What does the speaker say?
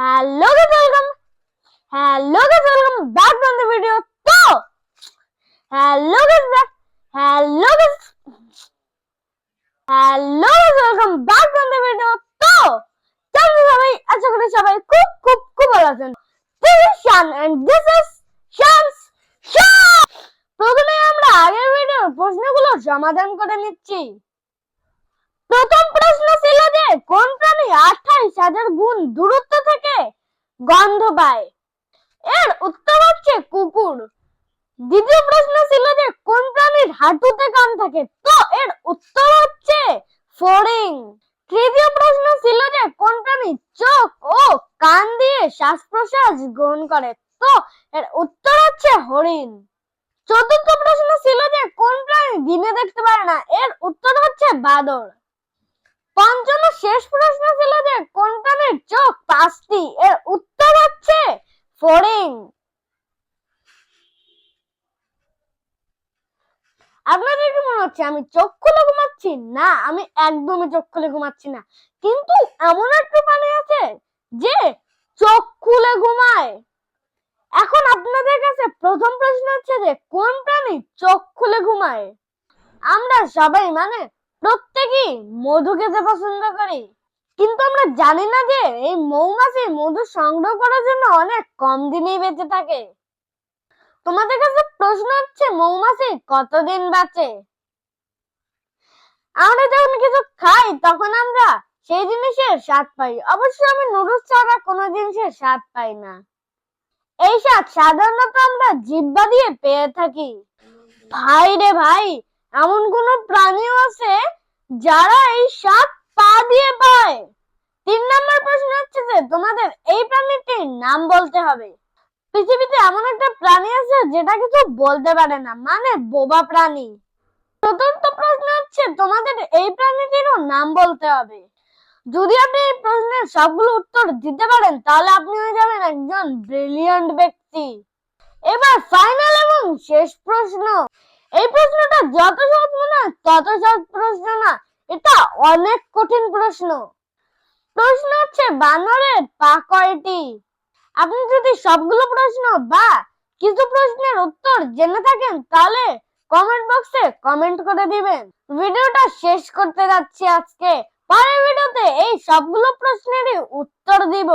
Hello guys welcome hello guys welcome back on the video তো hello guys back hello guys hello guys welcome back on the video তো কেমন সবাই আশা করি সবাই খুব খুব খুব ভালো আছেন this is Shaan and this is Shaan's show প্রথমে আমরা আগের ভিডিওর প্রশ্নগুলো সমাধান করে নিচ্ছি প্রথম প্রশ্ন ছিল যে কোন প্রাণী আঠাইশ হাজার গুণ দূরত্ব থেকে গন্ধ পায়। এর উত্তর হচ্ছে কুকুর। দ্বিতীয় প্রশ্ন ছিল যে, কোন প্রাণীর হাঁটুতে কান থাকে? তো এর উত্তর হচ্ছে ফড়িং। তৃতীয় প্রশ্ন ছিল যে, কোন প্রাণী চোখ ও কান দিয়ে শ্বাস প্রশ্বাস গ্রহণ করে? তো এর উত্তর হচ্ছে হরিণ। চতুর্থ প্রশ্ন ছিল যে, কোন প্রাণী দিনে দেখতে পারে না? এর উত্তর হচ্ছে বাদর। পঞ্চম শেষ প্রশ্ন ছিল যে, কোন প্রাণীর চোখ পাঁচটি ফড়িং আপনাদের কি মনে হচ্ছে, আমি চোখ খুলে ঘুমাচ্ছি? না, আমি একদমই চোখ খুলে ঘুমাচ্ছি না। কিন্তু এমন একটা প্রাণী আছে যে চোখ খুলে ঘুমায়। এখন আপনাদের কাছে প্রথম প্রশ্ন হচ্ছে যে, কোন প্রাণী চোখ খুলে ঘুমায়? আমরা সবাই মানে প্রত্যেকেই মধু খেতে পছন্দ করি। কিন্তু আমরা জানি না যে এই মৌমাছি মধু সংগ্রহ করার জন্য অনেক কম দিনেই বেঁচে থাকে। তোমাদের কাছে প্রশ্ন হচ্ছে, মৌমাছি কতদিন বাঁচে? আমরা যখন কিছু খাই, তখন আমরা সেই জিনিসের স্বাদ পাই। অবশ্য আমি নুডলস ছাড়া কোনো জিনিসের স্বাদ পাই না। এই স্বাদ সাধারণত আমরা জিহ্বা দিয়ে পেয়ে থাকি। ভাই রে ভাই, এমন কোন প্রাণীও আছে যারা এই স্বাদ দিয়ে পায় তিন নম্বর প্রশ্ন হচ্ছে যে, তোমাদের এই প্রাণীটির নাম বলতে হবে। পৃথিবীতে এমন একটা প্রাণী আছে যেটা কিছু বলতে পারে না মানে বোবা প্রাণী। চতুর্থ প্রশ্ন হচ্ছে, তোমাদের এই প্রাণীটিরও নাম বলতে হবে। যদি আপনি এই প্রশ্নের সবগুলো উত্তর দিতে পারেন, তাহলে আপনি হয়ে যাবেন একজন ব্রিলিয়ান্ট ব্যক্তি। এবার ফাইনাল এবং শেষ প্রশ্ন। এই প্রশ্নটা যত সহজ মনে হয়, তত সহজ প্রশ্ন না অনেক কঠিন প্রশ্ন। প্রশ্ন হচ্ছে বানরের পা কয়টি? আপনি যদি সবগুলো প্রশ্ন বা কিছু প্রশ্নের উত্তর জেনে থাকেন, তাহলে কমেন্ট বক্সে কমেন্ট করে দিবেন। ভিডিওটা শেষ করতে যাচ্ছি আজকে। পরের ভিডিওতে এই সবগুলো প্রশ্নেরই উত্তর দিব।